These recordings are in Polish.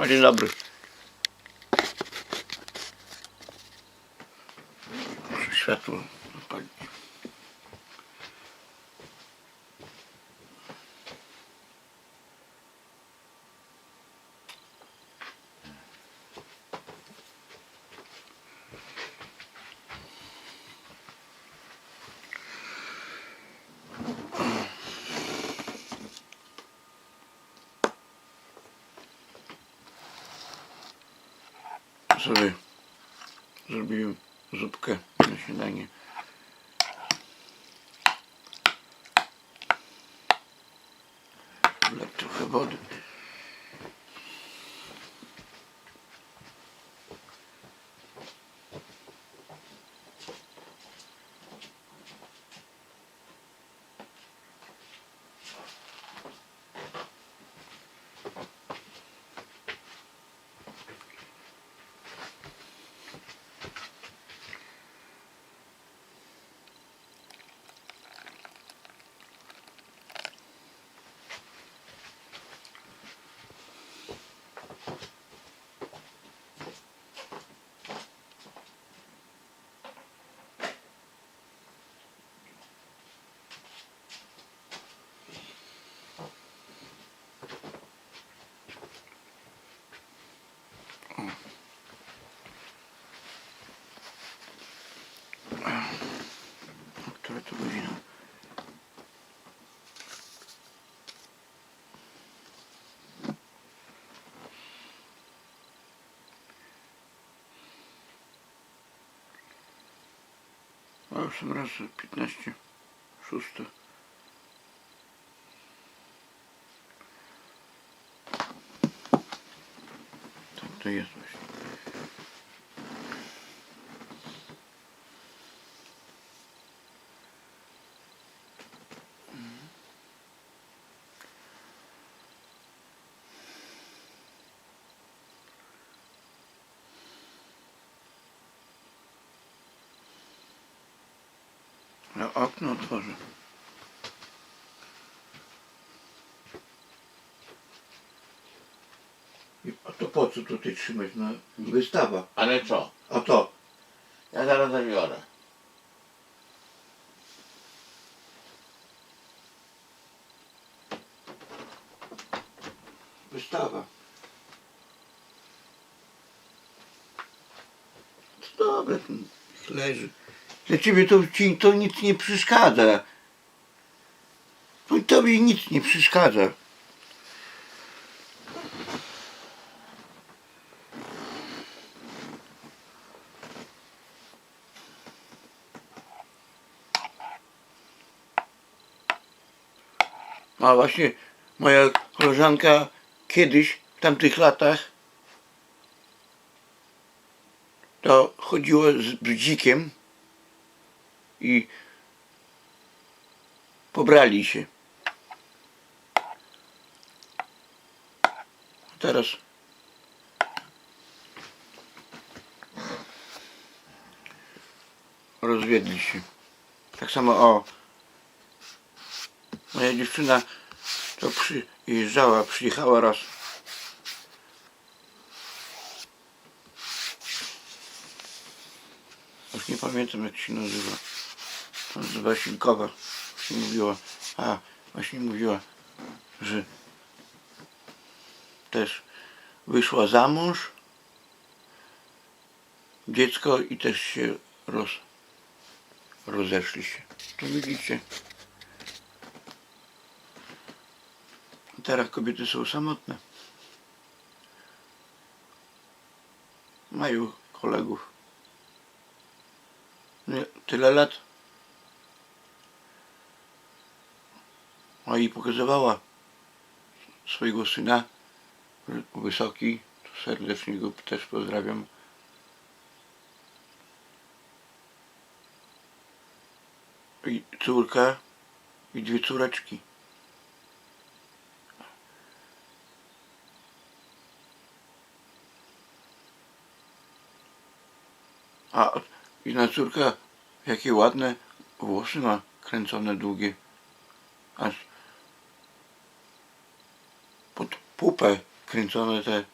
O, dzień dobry. Światło sobie zrobiłem zupkę na śniadanie. Wleć trochę wody. Która to godzina? A już tym raz 15, 6. Tak to jest Ja okno otworzę. A to po co tutaj trzymać? No, wystawa. Ale co? A to? Ja zaraz zabiorę. Wystawa. To dobre, leży. Dla ciebie to, ci, to nic nie przeszkadza. To tobie nic nie przeszkadza. A właśnie moja koleżanka kiedyś, w tamtych latach, to chodziło z bzikiem i pobrali się. Teraz rozwiedli się. Tak samo o moja dziewczyna to przyjeżdżała, przyjechała raz. Już nie pamiętam jak się nazywa. Wasilkowa mówiła. A, właśnie mówiła, że też wyszła za mąż, dziecko i też się roz, rozeszli się. To widzicie. Teraz kobiety są samotne. Mają kolegów. Nie, tyle lat. A i pokazywała swojego syna, wysoki, serdecznie go też pozdrawiam. I córka i dwie córeczki. A jedna córka, jakie ładne włosy ma kręcone długie. Aż pupę kręcone te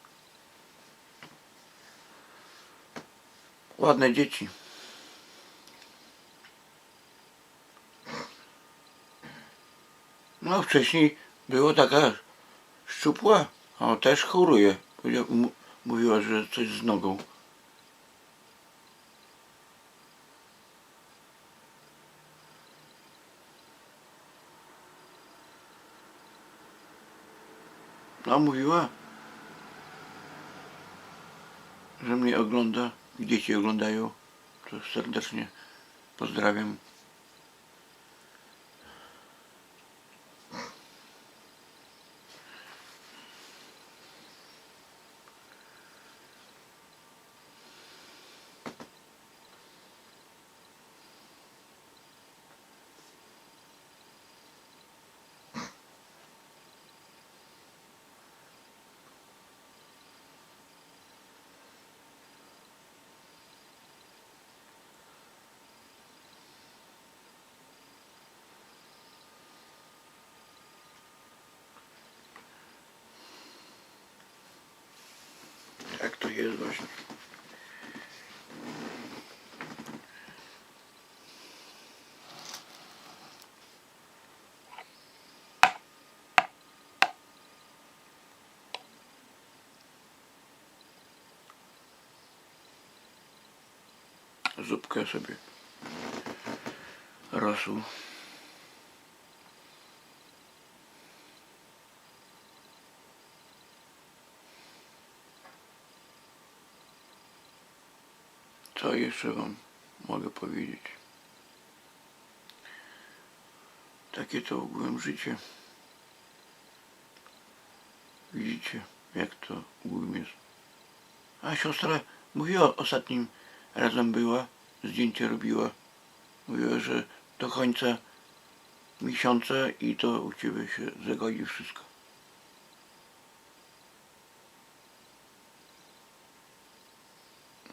ładne dzieci. No wcześniej była taka szczupła, a też choruje. Mówiła, że coś z nogą. No mówiła, że mnie ogląda i dzieci oglądają. To serdecznie pozdrawiam. Tak to jest właśnie. Zupkę sobie rosół. Jeszcze wam mogę powiedzieć? Takie to ogółem życie. Widzicie, jak to ogółem jest. A siostra mówiła ostatnim razem była, zdjęcie robiła. Mówiła, że do końca miesiąca i to u ciebie się zagodzi wszystko.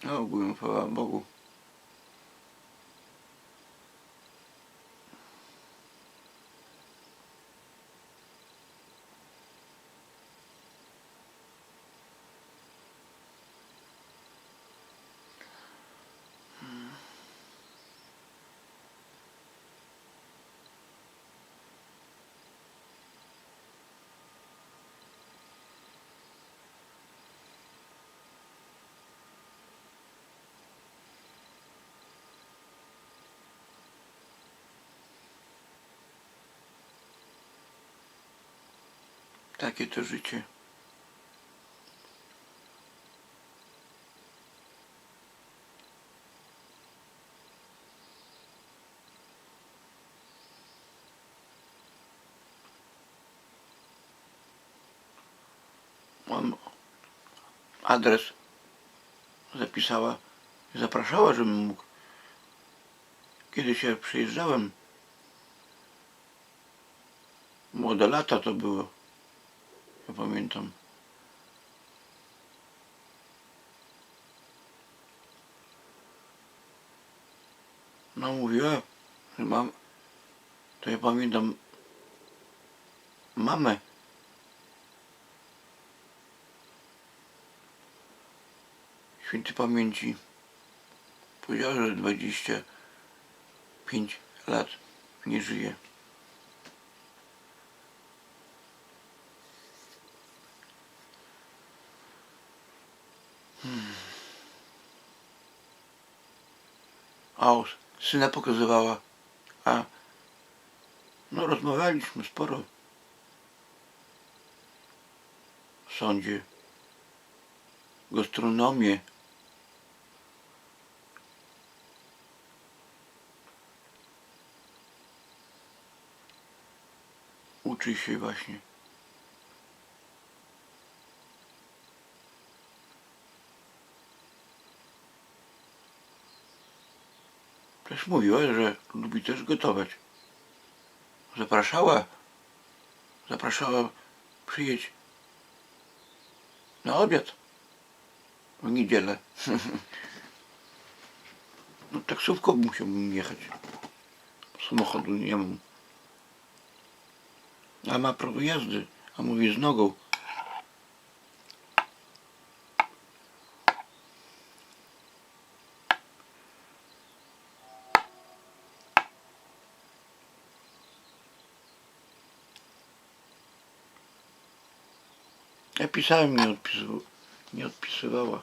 No ogółem chwała Bogu. Takie to życie. Mam adres zapisała, zapraszała, żebym mógł. Kiedyś ja przyjeżdżałem. Młode lata to było. Ja pamiętam. No mówiła, że mam, to ja pamiętam mamę. Święty pamięci. Powiedziała, że 25 lat nie żyje. A syna pokazywała. A no rozmawialiśmy sporo. W sądzie. Gastronomię. Uczy się właśnie. Też mówiła, że lubi też gotować. Zapraszała. Zapraszała przyjedź na obiad w niedzielę. no taksówką musiałbym jechać. Samochodu nie mam. A ma prawo jazdy, a mówi z nogą. Ja pisałem, nie, odpisywa, nie odpisywała.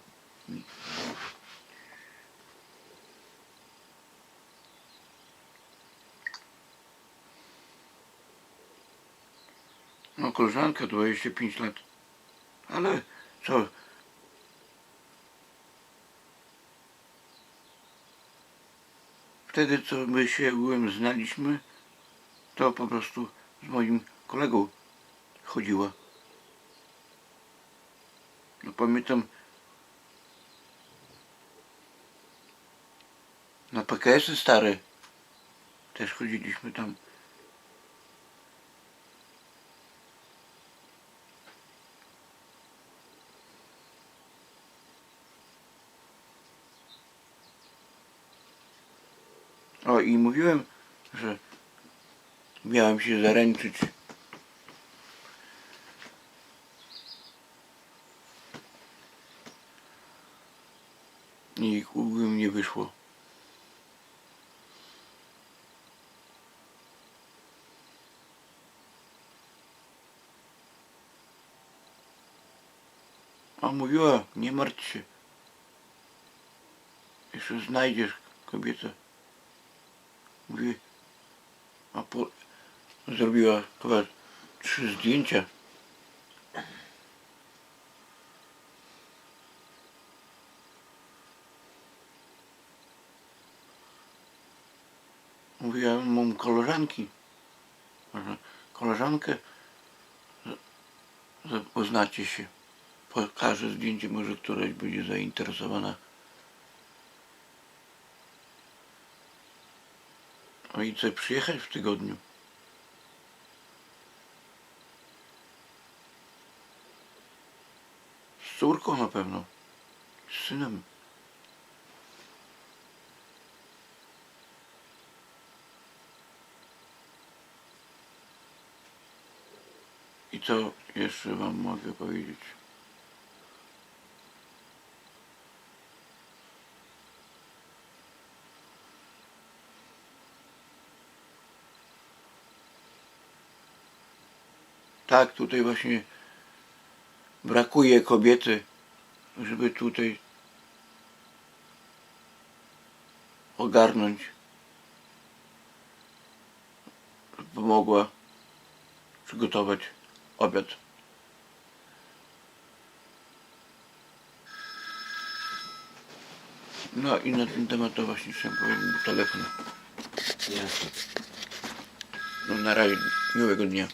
No koleżanka 25 lat. Ale co? Wtedy co my się byłem znaliśmy, to po prostu z moim kolegą chodziła. No pamiętam na PKS-y stare też chodziliśmy tam. O i mówiłem, że miałem się zaręczyć i kółbym nie wyszło. A mówiła, nie martw się. Jeszcze znajdziesz kobietę. Mówi, a po... zrobiła chyba trzy zdjęcia. Mówi, ja mam koleżanki. Może Koleżankę poznacie się. Pokażę zdjęcie, może któraś będzie zainteresowana. O i chcę przyjechać w tygodniu. Z córką na pewno. Z synem. Co jeszcze wam mogę powiedzieć? Tak, tutaj właśnie brakuje kobiety, żeby tutaj ogarnąć, pomogła przygotować obiad. No i na ten temat to właśnie chciałem powiedzieć, bo telefon. Jasne. No na razie, miłego dnia.